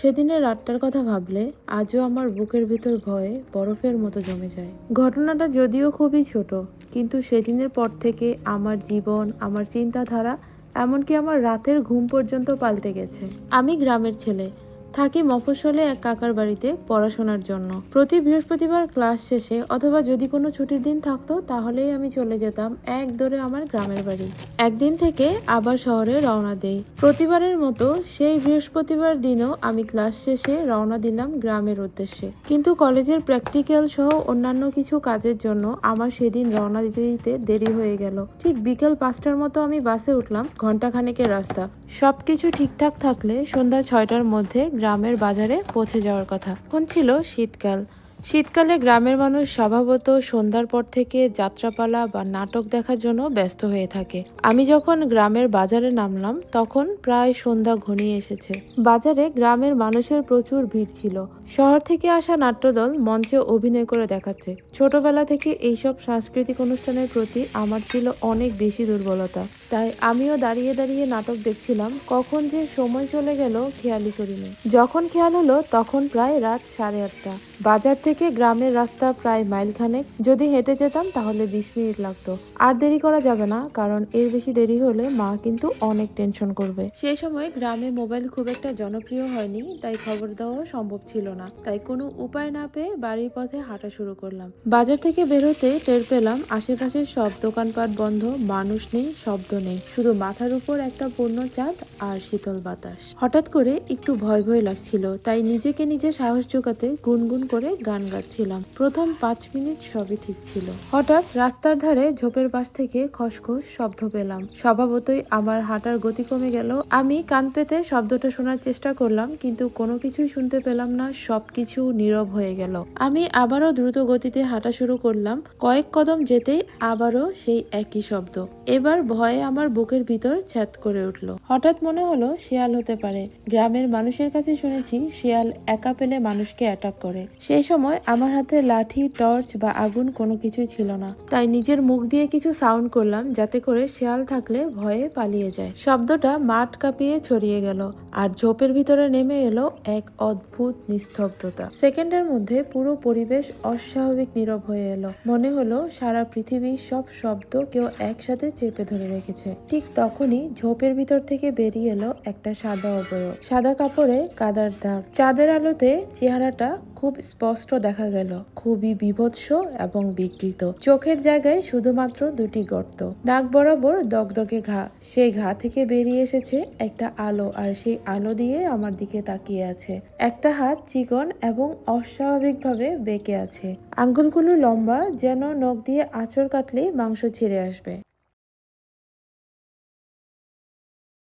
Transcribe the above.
সেদিনের রাতটার কথা ভাবলে আজও আমার বুকের ভিতর ভয়ে বরফের মতো জমে যায়। ঘটনাটা যদিও খুবই ছোট, কিন্তু সেদিনের পর থেকে আমার জীবন, আমার চিন্তাধারা, এমনকি আমার রাতের ঘুম পর্যন্ত পাল্টে গেছে। আমি গ্রামের ছেলে থাকি মফস্বলে এক কাকার বাড়িতে পড়াশোনার জন্য। প্রতি বৃহস্পতিবার ক্লাস শেষে অথবা যদি কোনো ছুটির দিন থাকতো, তাহলেই আমি চলে যেতাম এক দৌড়ে আমার গ্রামের বাড়ি। একদিন থেকে আবার শহরে রওনা দেই। প্রতিবারের মতো সেই বৃহস্পতিবার দিনও আমি ক্লাস শেষে রওনা দিলাম গ্রামের উদ্দেশ্যে। কিন্তু কলেজের প্র্যাকটিক্যাল সহ অন্যান্য কিছু কাজের জন্য আমার সেদিন রওনা দিতে দিতে দেরি হয়ে গেল। ঠিক বিকেল পাঁচটার মতো আমি বাসে উঠলাম ঘন্টাখানেকের রাস্তা। সবকিছু ঠিকঠাক থাকলে সন্ধ্যা ছয়টার মধ্যে গ্রামের বাজারে পৌঁছে যাওয়ার কথা। এখন ছিল শীতকাল। শীতকালে গ্রামের মানুষ স্বভাবত সন্ধ্যার পর থেকে যাত্রাপালা বা নাটক দেখার জন্য ব্যস্ত হয়ে থাকে। আমি যখন গ্রামের বাজারে নামলাম, তখন প্রায় সন্ধ্যা ঘনিয়ে এসেছে। বাজারে গ্রামের মানুষের প্রচুর ভিড় ছিল। শহর থেকে আসা নাট্যদল মঞ্চে অভিনয় করে দেখাচ্ছে। ছোটবেলা থেকে এইসব সাংস্কৃতিক অনুষ্ঠানের প্রতি আমার ছিল অনেক বেশি দুর্বলতা। তাই আমিও দাঁড়িয়ে দাঁড়িয়ে নাটক দেখছিলাম, কখন যে সময় চলে গেল খেয়ালই করিনি। যখন খেয়াল হলো তখন প্রায় রাত সাড়ে আটটা। বাজার থেকে গ্রামের রাস্তা প্রায় মাইল খানেক যদি হেঁটে যেতাম তাহলে বিশ মিনিট লাগতো। আর দেরি করা যাবে না, কারণ এর বেশি দেরি হলে মা কিন্তু অনেক টেনশন করবে। সেই সময় গ্রামে মোবাইল খুব একটা জনপ্রিয় হয়নি, তাই খবর দেওয়া সম্ভব ছিল না। তাই কোনো উপায় না পেয়ে বাড়ির পথে হাঁটা শুরু করলাম। বাজার থেকে বেরোতে টের পেলাম, আশেপাশের সব দোকানপাট বন্ধ, মানুষ নেই, শব্দ নেই। শুধু মাথার উপর একটা পূর্ণ চাঁদ আর শীতল বাতাস। হঠাৎ করে একটু ভয় ভয় লাগছিল, তাই নিজেকে নিজে সাহস জোগাতে গুনগুন করে গান গাচ্ছিলাম। প্রথম পাঁচ মিনিট সবই ঠিক ছিল। হঠাৎ রাস্তার ধারে ঝোপের পাশ থেকে খসখস শব্দ পেলাম। স্বভাবতই আমার হাঁটার গতি কমে গেল। আমি কান পেতে শব্দটা শোনার চেষ্টা করলাম, কিন্তু কোনো কিছুই শুনতে পেলাম না, সবকিছু নীরব হয়ে গেল। আমি আবারও দ্রুত গতিতে হাঁটা শুরু করলাম। কয়েক কদম যেতেই আবারও সেই একই শব্দ। এবার ভয়ে আমার বুকের ভিতর ছ্যাদ করে উঠল। হঠাৎ মনে হলো শিয়াল হতে পারে। গ্রামের মানুষের কাছে শুনেছি শিয়াল একা পেলে মানুষকে অ্যাটাক করে। সেই সময় আমার হাতে লাঠি টর্চ বা আগুন কোনো কিছুই ছিল না। তাই নিজের মুখ দিয়ে কিছু সাউন্ড করলাম যাতে করে শিয়াল থাকলে ভয়ে পালিয়ে যায়। শব্দটা মাঠ কাঁপিয়ে ছড়িয়ে গেল আর ঝোপের ভিতরে নেমে এলো এক অদ্ভুত নিস্তব্ধতা। সেকেন্ডের মধ্যে পুরো পরিবেশ অস্বাভাবিক নীরব হয়ে এলো। মনে হলো সারা পৃথিবীর সব শব্দ কেউ একসাথে চেপে ধরে রেখেছে। ঠিক তখনই ঝোপের ভিতর থেকে বেরিয়ে এলো একটা সাদা অবয়ব সাদা কাপড়ে কাদার দাগ। চাঁদের আলোতে চেহারাটা খুব স্পষ্ট দেখা গেল। খুবই বিভৎস এবং বিকৃত। চোখের জায়গায় শুধুমাত্র দুটি গর্ত। নাক বরাবর দগদগে ঘা। সেই ঘা থেকে বেরিয়ে এসেছে একটা আলো আর সেই আলো দিয়ে আমার দিকে তাকিয়ে আছে। একটা হাত চিকন এবং অস্বাভাবিকভাবে বেঁকে আছে। আঙ্গুলগুলো লম্বা যেন নখ দিয়ে আঁচড় কাটলেই মাংস ছিঁড়ে আসবে।